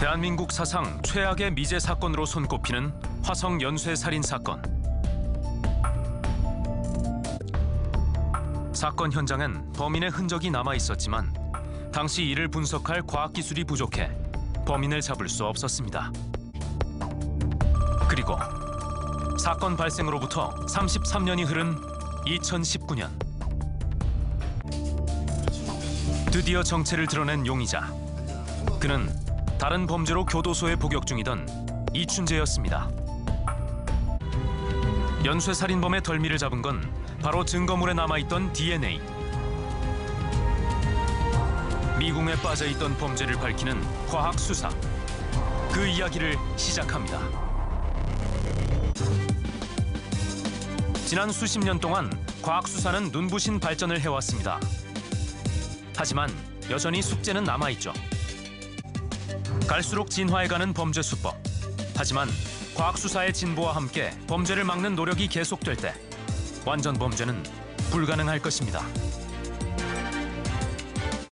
대한민국 사상 최악의 미제 사건으로 손꼽히는 화성 연쇄 살인 사건. 사건 현장엔 범인의 흔적이 남아 있었지만 당시 이를 분석할 과학 기술이 부족해 범인을 잡을 수 없었습니다. 그리고 사건 발생으로부터 33년이 흐른 2019년 드디어 정체를 드러낸 용의자. 그는 다른 범죄로 교도소에 복역 중이던 이춘재였습니다. 연쇄 살인범의 덜미를 잡은 건 바로 증거물에 남아있던 DNA. 미궁에 빠져있던 범죄를 밝히는 과학 수사. 그 이야기를 시작합니다. 지난 수십 년 동안 과학 수사는 눈부신 발전을 해왔습니다. 하지만 여전히 숙제는 남아있죠. 갈수록 진화해가는 범죄 수법. 하지만 과학 수사의 진보와 함께 범죄를 막는 노력이 계속될 때 완전 범죄는 불가능할 것입니다.